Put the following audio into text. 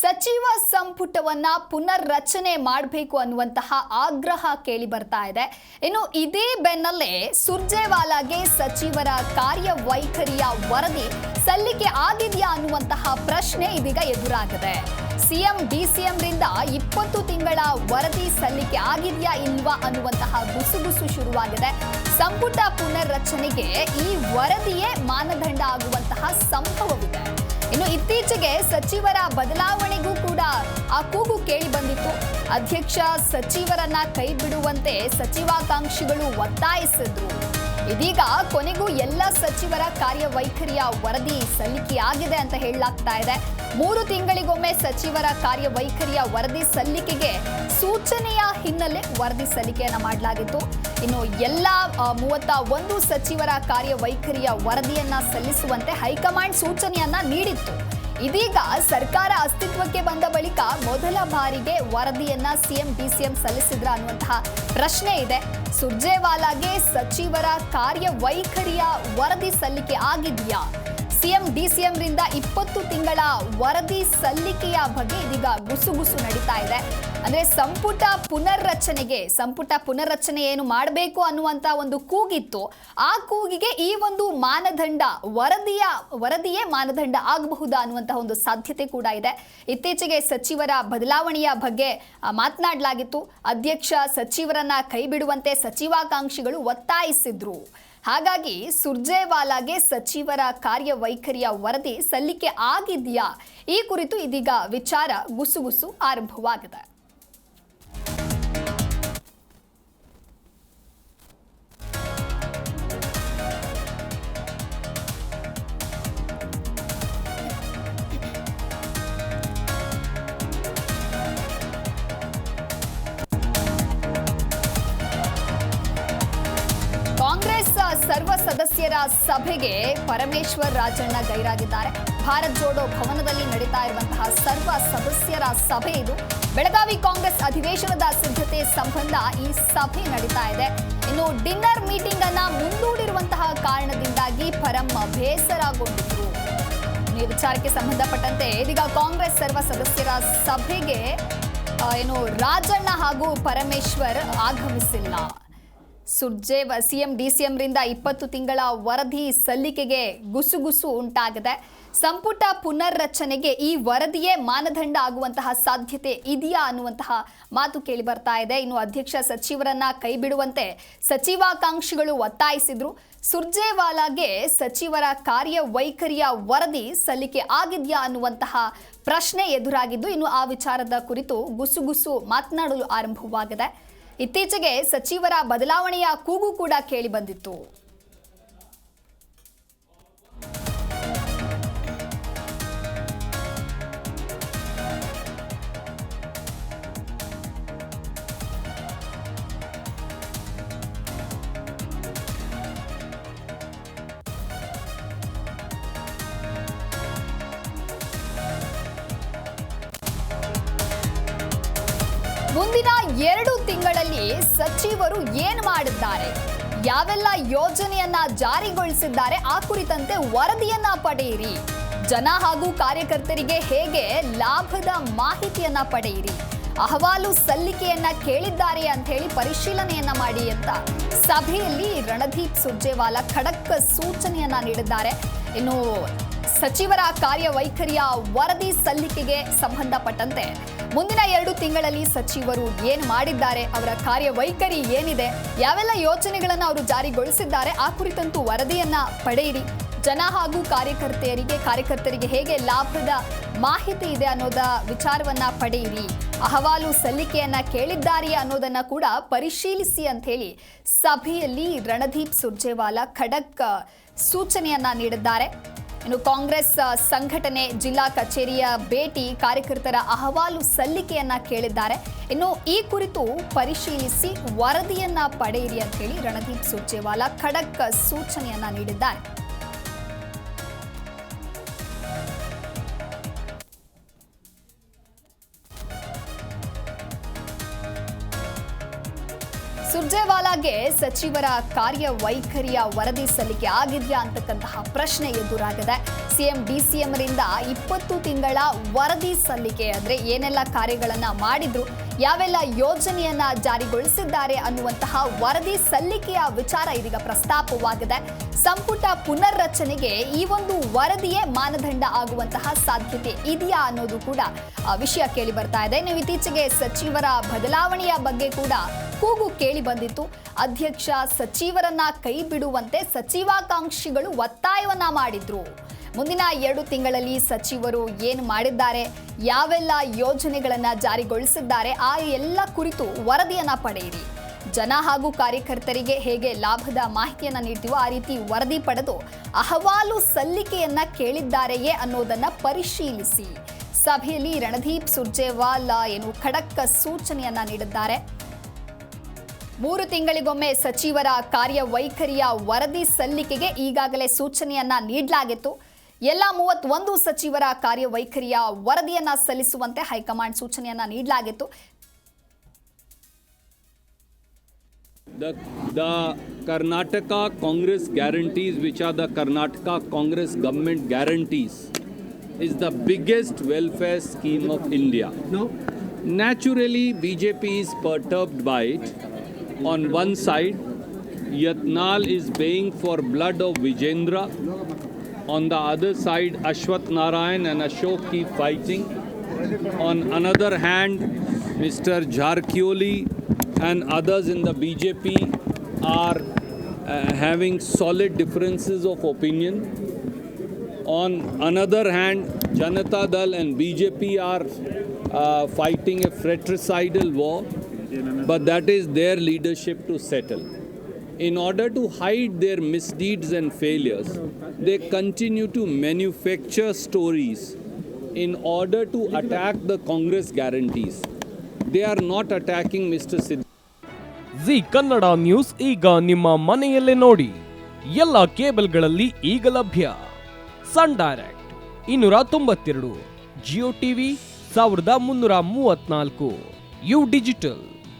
ಸಚಿವ ಸಂಪುಟವನ್ನ ಪುನರ್ರಚನೆ ಮಾಡಬೇಕು ಅನ್ನುವಂತಹ ಆಗ್ರಹ ಕೇಳಿ ಬರ್ತಾ ಇದೆ. ಇನ್ನು ಇದೇ ಬೆನ್ನಲ್ಲೇ ಸುರ್ಜೇವಾಲಾಗೆ ಸಚಿವರ ಕಾರ್ಯವೈಖರಿಯ ವರದಿ ಸಲ್ಲಿಕೆ ಆಗಿದೆಯಾ ಅನ್ನುವಂತಹ ಪ್ರಶ್ನೆ ಇದೀಗ ಎದುರಾಗಿದೆ. ಸಿಎಂ, ಡಿಸಿಎಂರಿಂದ ಇಪ್ಪತ್ತು ತಿಂಗಳ ವರದಿ ಸಲ್ಲಿಕೆ ಆಗಿದೆಯಾ ಇಲ್ವಾ ಅನ್ನುವಂತಹ ಗುಸುಗುಸು ಶುರುವಾಗಿದೆ. ಸಂಪುಟ ಪುನರ್ರಚನೆಗೆ ಈ ವರದಿಯೇ ಮಾನದಂಡ ಆಗುವಂತಹ ಸಂಭವವಿದೆ. ಇನ್ನು ಇತ್ತೀಚೆಗೆ ಸಚಿವರ ಬದಲಾವಣೆಗೂ ಕೂಡ ಆ ಕೂಗು ಕೇಳಿ ಬಂದಿತ್ತು. ಅಧ್ಯಕ್ಷ ಸಚಿವರನ್ನ ಕೈ ಬಿಡುವಂತೆ ಸಚಿವಾಕಾಂಕ್ಷಿಗಳು ಒತ್ತಾಯಿಸಿದ್ರು. ಇದೀಗ ಕೊನೆಗೂ ಎಲ್ಲ ಸಚಿವರ ಕಾರ್ಯವೈಖರಿಯ ವರದಿ ಸಲ್ಲಿಕೆಯಾಗಿದೆ ಅಂತ ಹೇಳಲಾಗ್ತಾ ಇದೆ. ಮೂರು ತಿಂಗಳಿಗೊಮ್ಮೆ ಸಚಿವರ ಕಾರ್ಯವೈಖರಿಯ ವರದಿ ಸಲ್ಲಿಕೆಗೆ ಸೂಚನೆಯ ಹಿನ್ನೆಲೆ ವರದಿ ಸಲ್ಲಿಕೆಯನ್ನು ಮಾಡಲಾಗಿತ್ತು. ಇನ್ನು ಎಲ್ಲ ಮೂವತ್ತ ಒಂದು ಸಚಿವರ ಕಾರ್ಯವೈಖರಿಯ ವರದಿಯನ್ನ ಸಲ್ಲಿಸುವಂತೆ ಹೈಕಮಾಂಡ್ ಸೂಚನೆಯನ್ನ ನೀಡಿತ್ತು. ಇದೀಗ ಸರ್ಕಾರ ಅಸ್ತಿತ್ವಕ್ಕೆ ಬಂದ ಬಳಿಕ ಮೊದಲ ಬಾರಿಗೆ ವರದಿಯನ್ನ ಸಿಎಂ, ಡಿಸಿಎಂ ಸಲ್ಲಿಸಿದ್ರ ಅನ್ನುವಂತಹ ಪ್ರಶ್ನೆ ಇದೆ. ಸುರ್ಜೇವಾಲಾಗೆ ಸಚಿವರ ಕಾರ್ಯವೈಖರಿಯ ವರದಿ ಸಲ್ಲಿಕೆ ಆಗಿದೆಯಾ? ಸಿಎಂ ಡಿಸಿಎಂರಿಂದ ಇಪ್ಪತ್ತು ತಿಂಗಳ ವರದಿ ಸಲ್ಲಿಕೆಯ ಬಗ್ಗೆ ಇದೀಗ ಗುಸುಗುಸು ನಡೀತಾ ಇದೆ. ಅಂದ್ರೆ ಸಂಪುಟ ಪುನರ್ರಚನೆಗೆ, ಸಂಪುಟ ಪುನರ್ರಚನೆ ಏನು ಮಾಡಬೇಕು ಅನ್ನುವಂತ ಒಂದು ಕೂಗಿತ್ತು. ಆ ಕೂಗಿಗೆ ಈ ಒಂದು ಮಾನದಂಡ ವರದಿಯ, ವರದಿಯೇ ಮಾನದಂಡ ಆಗಬಹುದಾ ಅನ್ನುವಂತಹ ಒಂದು ಸಾಧ್ಯತೆ ಕೂಡ ಇದೆ. ಇತ್ತೀಚೆಗೆ ಸಚಿವರ ಬದಲಾವಣೆಯ ಬಗ್ಗೆ ಮಾತನಾಡಲಾಗಿತ್ತು. ಅಧ್ಯಕ್ಷ ಸಚಿವರನ್ನ ಕೈಬಿಡುವಂತೆ ಸಚಿವಾಕಾಂಕ್ಷಿಗಳು ಒತ್ತಾಯಿಸಿದ್ರು. ಹಾಗಾಗಿ ಸುರ್ಜೇವಾಲಾಗೆ ಸಚಿವರ ಕಾರ್ಯವೈಖರಿಯ ವರದಿ ಸಲ್ಲಿಕೆ ಆಗಿದೆಯಾ? ಈ ಕುರಿತು ಇದೀಗ ವಿಚಾರ ಗುಸುಗುಸು ಆರಂಭವಾಗಿದೆ. ಸಭೆಗೆ ಪರಮೇಶ್ವರ್ ರಾಜಣ್ಣ ಗೈರಾಗಿದ್ದಾರೆ. ಭಾರತ್ ಜೋಡೋ ಭವನದಲ್ಲಿ ನಡೀತಾ ಇರುವಂತಹ ಸರ್ವ ಸದಸ್ಯರ ಸಭೆ ಇದು. ಬೆಳಗಾವಿ ಕಾಂಗ್ರೆಸ್ ಅಧಿವೇಶನದ ಸಿದ್ಧತೆ ಸಂಬಂಧ ಈ ಸಭೆ ನಡೀತಾ ಇದೆ. ಇನ್ನು ಡಿನ್ನರ್ ಮೀಟಿಂಗ್ ಅನ್ನ ಮುಂದೂಡಿರುವಂತಹ ಕಾರಣದಿಂದಾಗಿ ಪರಂ ಬೇಸರಗೊಂಡಿದ್ರು. ಈ ವಿಚಾರಕ್ಕೆ ಸಂಬಂಧಪಟ್ಟಂತೆ ಇದೀಗ ಕಾಂಗ್ರೆಸ್ ಸರ್ವ ಸದಸ್ಯರ ಸಭೆಗೆ ಏನು ರಾಜಣ್ಣ ಹಾಗೂ ಪರಮೇಶ್ವರ್ ಆಗಮಿಸಿಲ್ಲ. ಸುರ್ಜೇವ ಸಿಎಂ, ಡಿಸಿಎಂ ರಿಂದ ಇಪ್ಪತ್ತು ತಿಂಗಳ ವರದಿ ಸಲ್ಲಿಕೆಗೆ ಗುಸುಗುಸು ಉಂಟಾಗಿದೆ. ಸಂಪುಟ ಪುನರ್ರಚನೆಗೆ ಈ ವರದಿಯೇ ಮಾನದಂಡ ಆಗುವಂತಹ ಸಾಧ್ಯತೆ ಇದೆಯಾ ಅನ್ನುವಂತಹ ಮಾತು ಕೇಳಿ ಬರ್ತಾ ಇದೆ. ಇನ್ನು ಅಧ್ಯಕ್ಷ ಸಚಿವರನ್ನ ಕೈಬಿಡುವಂತೆ ಸಚಿವಾಕಾಂಕ್ಷಿಗಳು ಒತ್ತಾಯಿಸಿದ್ರು. ಸುರ್ಜೇವಾಲಾಗೆ ಸಚಿವರ ಕಾರ್ಯವೈಖರಿಯ ವರದಿ ಸಲ್ಲಿಕೆ ಆಗಿದೆಯಾ ಅನ್ನುವಂತಹ ಪ್ರಶ್ನೆ ಎದುರಾಗಿದ್ದು ಇನ್ನು ಆ ವಿಚಾರದ ಕುರಿತು ಗುಸುಗುಸು ಮಾತನಾಡಲು ಆರಂಭವಾಗಿದೆ. ಇತ್ತೀಚೆಗೆ ಸಚಿವರ ಬದಲಾವಣೆಯ ಕೂಗು ಕೂಡ ಕೇಳಿ ಬಂದಿತ್ತು. ಮುಂದಿನ ಎರಡು ತಿಂಗಳಲ್ಲಿ ಸಚಿವರು ಏನು ಮಾಡಿದ್ದಾರೆ ಯಾವೆಲ್ಲ ಯೋಜನೆಯನ್ನ ಜಾರಿಗೊಳಿಸಿದ್ದಾರೆ? ಆ ಕುರಿತಂತೆ ವರದಿಯನ್ನ ಪಡೆಯಿರಿ. ಜನ ಹಾಗೂ ಕಾರ್ಯಕರ್ತರಿಗೆ ಹೇಗೆ ಲಾಭದ ಮಾಹಿತಿಯನ್ನ ಪಡೆಯಿರಿ? ಅಹವಾಲು ಸಲ್ಲಿಕೆಯನ್ನ ಕೇಳಿದ್ದಾರೆ ಅಂತ ಹೇಳಿ ಪರಿಶೀಲನೆಯನ್ನ ಮಾಡಿ ಅಂತ ಸಭೆಯಲ್ಲಿ ರಣದೀಪ್ ಸುರ್ಜೇವಾಲಾ ಖಡಕ್ ಸೂಚನೆಯನ್ನ ನೀಡಿದ್ದಾರೆ. ಇನ್ನು ಸಚಿವರ ಕಾರ್ಯವೈಖರಿಯ ವರದಿ ಸಲ್ಲಿಕೆಗೆ ಸಂಬಂಧಪಟ್ಟಂತೆ ಮುಂದಿನ ಎರಡು ತಿಂಗಳಲ್ಲಿ ಸಚಿವರು ಏನು ಮಾಡಿದ್ದಾರೆ, ಅವರ ಕಾರ್ಯವೈಖರಿ ಏನಿದೆ, ಯಾವೆಲ್ಲ ಯೋಜನೆಗಳನ್ನು ಅವರು ಜಾರಿಗೊಳಿಸಿದ್ದಾರೆ, ಆ ಕುರಿತಂತೂ ವರದಿಯನ್ನ ಪಡೆಯಿರಿ. ಜನ ಹಾಗೂ ಕಾರ್ಯಕರ್ತೆಯರಿಗೆ, ಕಾರ್ಯಕರ್ತರಿಗೆ ಹೇಗೆ ಲಾಭದ ಮಾಹಿತಿ ಇದೆ ಅನ್ನೋದ ವಿಚಾರವನ್ನ ಪಡೆಯಿರಿ. ಅಹವಾಲು ಸಲ್ಲಿಕೆಯನ್ನ ಕೇಳಿದ್ದಾರೆ ಅನ್ನೋದನ್ನ ಕೂಡ ಪರಿಶೀಲಿಸಿ ಅಂತ ಹೇಳಿ ಸಭೆಯಲ್ಲಿ ರಣದೀಪ್ ಸುರ್ಜೇವಾಲಾ ಖಡಕ್ ಸೂಚನೆಯನ್ನ ನೀಡಿದ್ದಾರೆ. ಇನ್ನು ಕಾಂಗ್ರೆಸ್ ಸಂಘಟನೆ, ಜಿಲ್ಲಾ ಕಚೇರಿಯ ಭೇಟಿ ಕಾರ್ಯಕರ್ತರ ಅಹವಾಲು ಸಲ್ಲಿಕೆಯನ್ನ ಕೇಳಿದ್ದಾರೆ. ಇನ್ನು ಈ ಕುರಿತು ಪರಿಶೀಲಿಸಿ ವರದಿಯನ್ನ ಪಡೆಯಿರಿ ಅಂತ ಹೇಳಿ ರಣದೀಪ್ ಸುರ್ಜೇವಾಲಾ ಖಡಕ್ ಸೂಚನೆಯನ್ನ ನೀಡಿದ್ದಾರೆ. ಸುರ್ಜೇವಾಲಾಗೆ ಸಚಿವರ ಕಾರ್ಯವೈಖರಿಯ ವರದಿ ಸಲ್ಲಿಕೆ ಆಗಿದೆಯಾ ಅಂತಕ್ಕಂತಹ ಪ್ರಶ್ನೆ ಎದುರಾಗಿದೆ. ಸಿಎಂ, ಡಿಸಿಎಂರಿಂದ ಇಪ್ಪತ್ತು ತಿಂಗಳ ವರದಿ ಸಲ್ಲಿಕೆ ಅಂದ್ರೆ ಏನೆಲ್ಲ ಕಾರ್ಯಗಳನ್ನ ಮಾಡಿದ್ರು, ಯಾವೆಲ್ಲ ಯೋಜನೆಯನ್ನ ಜಾರಿಗೊಳಿಸಿದ್ದಾರೆ ಅನ್ನುವಂತಹ ವರದಿ ಸಲ್ಲಿಕೆಯ ವಿಚಾರ ಇದೀಗ ಪ್ರಸ್ತಾಪವಾಗಿದೆ. ಸಂಪುಟ ಪುನರ್ರಚನೆಗೆ ಈ ಒಂದು ವರದಿಯೇ ಮಾನದಂಡ ಆಗುವಂತಹ ಸಾಧ್ಯತೆ ಇದೆಯಾ ಅನ್ನೋದು ಕೂಡ ವಿಷಯ ಕೇಳಿ ಬರ್ತಾ ಇದೆ. ನೀವು ಇತ್ತೀಚೆಗೆ ಸಚಿವರ ಬದಲಾವಣೆಯ ಬಗ್ಗೆ ಕೂಡ ಕೂಗು ಕೇಳಿ ಬಂದಿತ್ತು. ಅಧ್ಯಕ್ಷ ಸಚಿವರನ್ನ ಕೈ ಬಿಡುವಂತೆ ಸಚಿವಾಕಾಂಕ್ಷಿಗಳು ಒತ್ತಾಯವನ್ನ ಮಾಡಿದ್ರು. ಮುಂದಿನ ಎರಡು ತಿಂಗಳಲ್ಲಿ ಸಚಿವರು ಏನು ಮಾಡಿದ್ದಾರೆ, ಯಾವೆಲ್ಲ ಯೋಜನೆಗಳನ್ನ ಜಾರಿಗೊಳಿಸಿದ್ದಾರೆ, ಆ ಎಲ್ಲ ಕುರಿತು ವರದಿಯನ್ನ ಪಡೆಯಿರಿ. ಜನ ಹಾಗೂ ಕಾರ್ಯಕರ್ತರಿಗೆ ಹೇಗೆ ಲಾಭದ ಮಾಹಿತಿಯನ್ನು ನೀಡ್ತೀವೋ ಆ ರೀತಿ ವರದಿ ಪಡೆದು ಅಹವಾಲು ಸಲ್ಲಿಕೆಯನ್ನ ಕೇಳಿದ್ದಾರೆಯೇ ಅನ್ನೋದನ್ನ ಪರಿಶೀಲಿಸಿ. ಸಭೆಯಲ್ಲಿ ರಣದೀಪ್ ಸುರ್ಜೇವಾಲಾ ಏನು ಖಡಕ್ ಸೂಚನೆಯನ್ನ ನೀಡಿದ್ದಾರೆ. ಮೂರು ತಿಂಗಳಿಗೊಮ್ಮೆ ಸಚಿವರ ಕಾರ್ಯವೈಖರಿಯ ವರದಿ ಸಲ್ಲಿಕೆಗೆ ಈಗಾಗಲೇ ಸೂಚನೆಯನ್ನ ನೀಡಲಾಗಿತ್ತು. ಎಲ್ಲ ಮೂವತ್ತೊಂದು ಸಚಿವರ ಕಾರ್ಯವೈಖರಿಯ ವರದಿಯನ್ನ ಸಲ್ಲಿಸುವಂತೆ ಹೈಕಮಾಂಡ್ ಸೂಚನೆಯನ್ನ ನೀಡಲಾಗಿತ್ತು. Karnataka Congress guarantees which are the Karnataka Congress government guarantees is the biggest welfare scheme of India naturally B J P is perturbed by it On one side, Yatnal is baying for blood of Vijendra. On the other side, Ashwath Narayan and Ashok keep fighting. On another hand, Mr. Jharkioli and others in the BJP are uh, having solid differences of opinion. On another hand, Janata Dal and BJP are uh, fighting a fratricidal war, but that is their leadership to settle. In order to hide their misdeeds and failures, they continue to manufacture stories in order to attack the Congress guarantees. They are not attacking Mr. Siddharth. Zee Kannada news ಈಗ ನಿಮ್ಮ ಮನೆಯಲ್ಲೇ ನೋಡಿ ಎಲ್ಲ ಕೇಬಲ್ಗಳಲ್ಲಿ ಈಗ ಲಭ್ಯ ಸನ್ direct ಇನ್ನೂರ ತೊಂಬತ್ತೆರಡು ಜಿಯೋ ಟಿವಿ ಸಾವಿರದ ಮುನ್ನೂರ ಮೂವತ್ನಾಲ್ಕು ಯು ಡಿಜಿಟಲ್